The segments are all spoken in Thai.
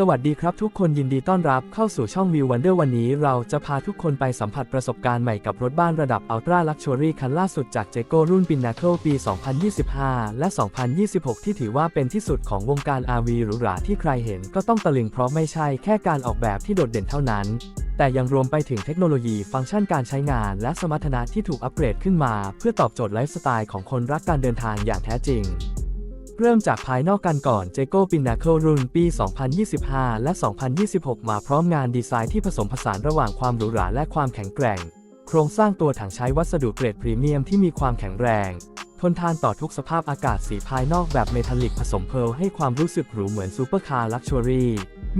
สวัสดีครับทุกคนยินดีต้อนรับเข้าสู่ช่องวิววันเดอร์วันนี้เราจะพาทุกคนไปสัมผัสประสบการณ์ใหม่กับรถบ้านระดับอัลตร้าลักชัวรี่คันล่าสุดจากเจโก้รุ่นปินนาเคิลปี 2025 และ 2026 ที่ถือว่าเป็นที่สุดของวงการ RV หรูหราที่ใครเห็นก็ต้องตะลึงเพราะไม่ใช่แค่การออกแบบที่โดดเด่นเท่านั้น แต่ยังรวมไปถึงเทคโนโลยีฟังก์ชันการใช้งาน และสมรรถนะที่ถูกอัปเกรดขึ้นมา เพื่อตอบโจทย์ไลฟ์สไตล์ของคนรักการเดินทางอย่างแท้จริง เริ่มจากภายนอกกันก่อน j จโก้ปินาเคิลรุ่นปี 2025 และ 2026 มาพร้อมงานดีไซน์ที่ผสมผสานระหว่างความหรูหราและความแข็งแกร่ง โครงสร้างตัวถังใช้วัสดุเกรดพรีเมียมที่มีความแข็งแรง ทนทานต่อทุกสภาพอากาศสีภายนอกแบบเมทัลลิกผสมเพร์ลให้ความรู้สึกหรูเหมือนซูเปอร์คาร์ลักชัวรี่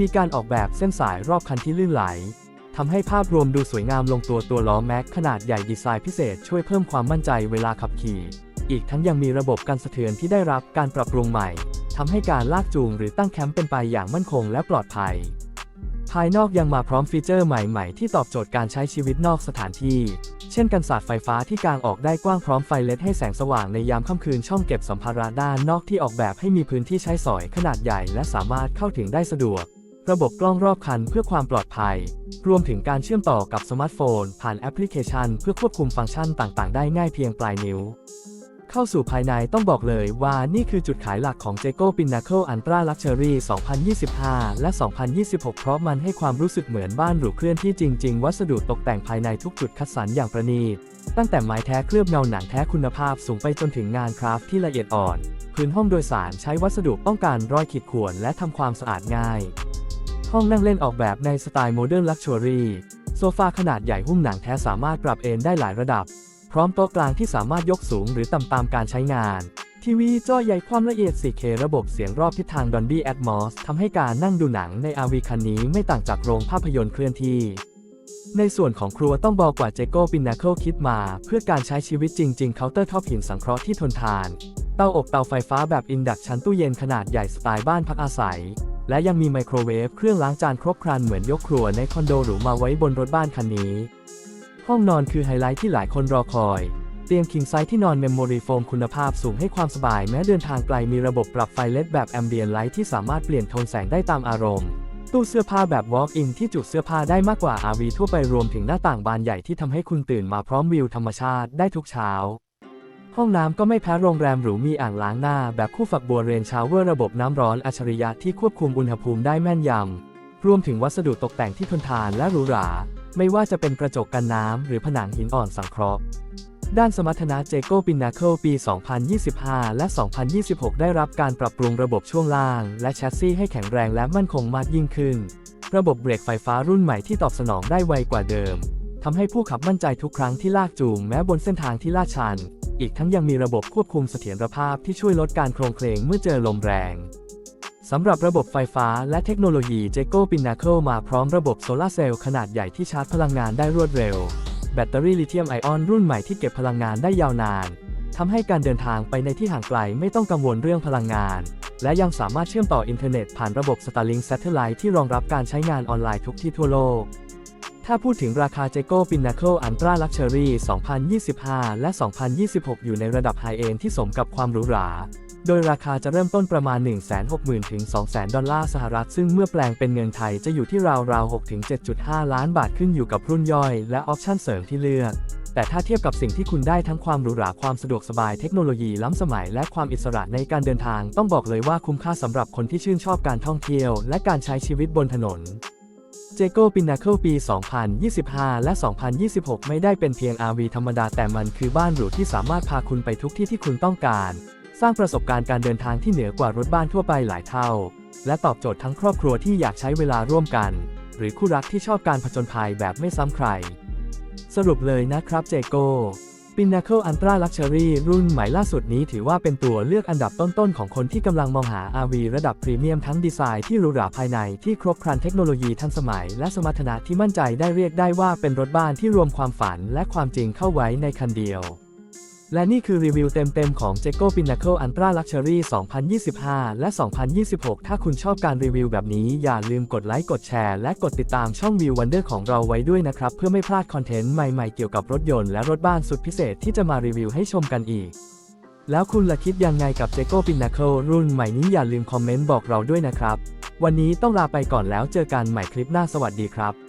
มีการออกแบบเส้นสายรอบคันที่ลื่นไหลทำให้ภาพรวมดูสวยงามลงตัวตัวล้อแม็กขนาดใหญ่ดีไซน์พิเศษช่วยเพิ่มความมั่นใจเวลาขับขี่ อีกทั้งยังมีระบบการสะเทือนที่ได้รับการปรับปรุงใหม่ทำให้การลากจูงหรือตั้งแคมป์เป็นไปอย่างมั่นคงและปลอดภัย ภายนอกยังมาพร้อมฟีเจอร์ใหม่ ๆ ที่ตอบโจทย์การใช้ชีวิตนอกสถานที่ เช่นกันศาสตร์ไฟฟ้าที่กางออกได้กว้างพร้อมไฟเลดให้แสงสว่างในยามค่ำคืนช่องเก็บสัมภาระด้านนอกที่ออกแบบให้มีพื้นที่ใช้สอยขนาดใหญ่ และสามารถเข้าถึงได้สะดวก ระบบกล้องรอบคันเพื่อความปลอดภัย รวมถึงการเชื่อมต่อกับสมาร์ทโฟน ผ่านแอปพลิเคชัน เพื่อควบคุมฟังก์ชันต่าง ๆ ได้ง่ายเพียงปลายนิ้ว เข้าสู่ภายในต้องบอกเลยว่านี่คือจุดขายหลักของ j จโก้ Pinnacle Ultra Luxury 2025 และ 2026 เพราะมันให้ความรู้สึกเหมือนบ้านหรูเคลื่อนที่จริง ๆ วัสดุตกแต่งภายในทุกจุดคัดสรรอย่างประณีต ตั้งแต่ไม้แท้เคลือบเงาหนังแท้คุณภาพสูงไปจนถึงงานคราฟที่ละเอียดอ่อน พื้นห้องโดยสารใช้วัสดุป้องกันรอยขีดข่วนและทำความสะอาดง่าย ห้องนั่งเล่นออกแบบในสไตล์โมเดิร์นลักชัวรี่โซฟาขนาดใหญ่หุ้มหนังแท้สามารถปรับเอนได้หลายระดับ พร้อมโต๊ะกลางที่สามารถยกสูงหรือต่ำตามการใช้งาน ทีวีจอใหญ่ความละเอียด 4K ระบบเสียงรอบทิศทาง Dolby Atmos ทำให้การนั่งดูหนังใน RV คันนี้ไม่ต่างจากโรงภาพยนตร์เคลื่อนที่ในส่วนของครัวต้องบอกว่าเจโก้ปินาเคิลคิดมา เพื่อการใช้ชีวิตจริง ๆ เคาน์เตอร์ท็อปหินสังเคราะห์ที่ทนทาน เตาอบเตาไฟฟ้าแบบอินดักชันตู้เย็นขนาดใหญ่สไตล์บ้านพักอาศัย และยังมีไมโครเวฟเครื่องล้างจานครบครันเหมือนยกครัวในคอนโดหรูมาไว้บนรถบ้านคันนี้ ห้องนอนคือไฮไลท์ที่หลายคนรอคอย เตียงคิงไซส์ที่นอนเมมโมรีโฟมคุณภาพสูงให้ความสบายแม้เดินทางไกลมีระบบปรับไฟเลดแบบแอมเบียนไลท์ที่สามารถเปลี่ยนโทนแสงได้ตามอารมณ์ ตู้เสื้อผ้าแบบ Walk-in ที่จุเสื้อผ้าได้มากกว่า RV ทั่วไปรวมถึงหน้าต่างบานใหญ่ที่ทำให้คุณตื่นมาพร้อมวิวธรรมชาติได้ทุกเช้า ห้องน้ำก็ไม่แพ้โรงแรมหรูมีอ่างล้างหน้าแบบคู่ฝักบัวเรนชาวเวอร์ระบบน้ำร้อนอัจฉริยะที่ควบคุมอุณหภูมิได้แม่นยำรวมถึงวัสดุตกแต่งที่ทนทานและหรูหรา ไม่ว่าจะเป็นกระจกกันน้ำหรือผนังหินอ่อนสังเคราะห์ ด้านสมรรถนะเจโก้ปินาเคิลปี 2025 และ 2026 ได้รับการปรับปรุงระบบช่วงล่าง และแชสซีให้แข็งแรงและมั่นคงมากยิ่งขึ้น ระบบเบรกไฟฟ้ารุ่นใหม่ที่ตอบสนองได้ไวกว่าเดิมทำให้ผู้ขับมั่นใจทุกครั้งที่ลากจูงแม้บนเส้นทางที่ลาดชัน อีกทั้งยังมีระบบควบคุมเสถียรภาพที่ช่วยลดการโครงเคลงเมื่อเจอลมแรง สำหรับระบบไฟฟ้าและเทคโนโลยีเจโก้ปินาเคิลมาพร้อมระบบโซลาร์เซลล์ขนาดใหญ่ที่ชาร์จพลังงานได้รวดเร็ว แบตเตอรี่ลิเธียมไอออนรุ่นใหม่ที่เก็บพลังงานได้ยาวนานทำให้การเดินทางไปในที่ห่างไกลไม่ต้องกังวลเรื่องพลังงาน และยังสามารถเชื่อมต่ออินเทอร์เน็ตผ่านระบบ Starlink Satellite ที่รองรับการใช้งานออนไลน์ทุกที่ทั่วโลก ถ้าพูดถึงราคาเจโก้ปินาเคิลอันตราลักชัวรี่2025 และ 2026 อยู่ในระดับไฮเอนที่สมกับความหรูหรา โดยราคาจะเริ่มต้นประมาณ 160,000 ถึง 200,000 ดอลลาร์สหรัฐ ซึ่งเมื่อแปลงเป็นเงินไทยจะอยู่ที่ราวๆ6ถึง 7.5 ล้านบาทขึ้นอยู่กับรุ่นย่อย และออปชั่นเสริมที่เลือก แต่ถ้าเทียบกับสิ่งที่คุณได้ทั้งความหรูหราความสะดวกสบายเทคโนโลยีล้ำสมัยและความอิสระในการเดินทาง ต้องบอกเลยว่าคุ้มค่าสำหรับคนที่ชื่นชอบการท่องเที่ยว และการใช้ชีวิตบนถนนเจโก้ปินาเคิลปี 2025 และ 2026 ไม่ได้เป็นเพียง RV ธรรมดาแต่มันคือบ้านหรูที่สามารถพาคุณไปทุกที่ที่คุณต้องการ สร้างประสบการณ์การเดินทางที่เหนือกว่ารถบ้านทั่วไปหลายเท่า และตอบโจทย์ทั้งครอบครัวที่อยากใช้เวลาร่วมกัน หรือคู่รักที่ชอบการผจญภัยแบบไม่ซ้ำใคร สรุปเลยนะครับเจโก้ Pinnacle Ultra Luxury รุ่นใหม่ล่าสุดนี้ถือว่าเป็นตัวเลือกอันดับต้นๆ ของคนที่กำลังมองหา RV ระดับพรีเมียมทั้งดีไซน์ที่หรูหราภายในที่ครบครันเทคโนโลยีทันสมัย และสมรรถนะที่มั่นใจได้เรียกได้ว่าเป็นรถบ้านที่รวมความฝันและความจริงเข้าไว้ในคันเดียว และนี่คือรีวิวเต็มๆของ j e g o Pinnacle Ultra Luxury 2025 และ 2026 ถ้าคุณชอบการรีวิวแบบนี้อย่าลืมกดไลค์ กดแชร์ และกดติดตามช่องวิววันเดอร์ของเราไว้ด้วยนะครับ เพื่อไม่พลาดคอนเทนต์ใหม่ๆ เกี่ยวกับรถยนต์และรถบ้านสุดพิเศษที่จะมารีวิวให้ชมกันอีก แล้วคุณละคิดยังไงกับ j e g o Pinnacle รุ่นใหม่นี้อย่าลืมคอมเมนต์บอกเราด้วยนะครับ วันนี้ต้องลาไปก่อนแล้วเจอกันใหม่คลิปหน้าสวัสดีครับ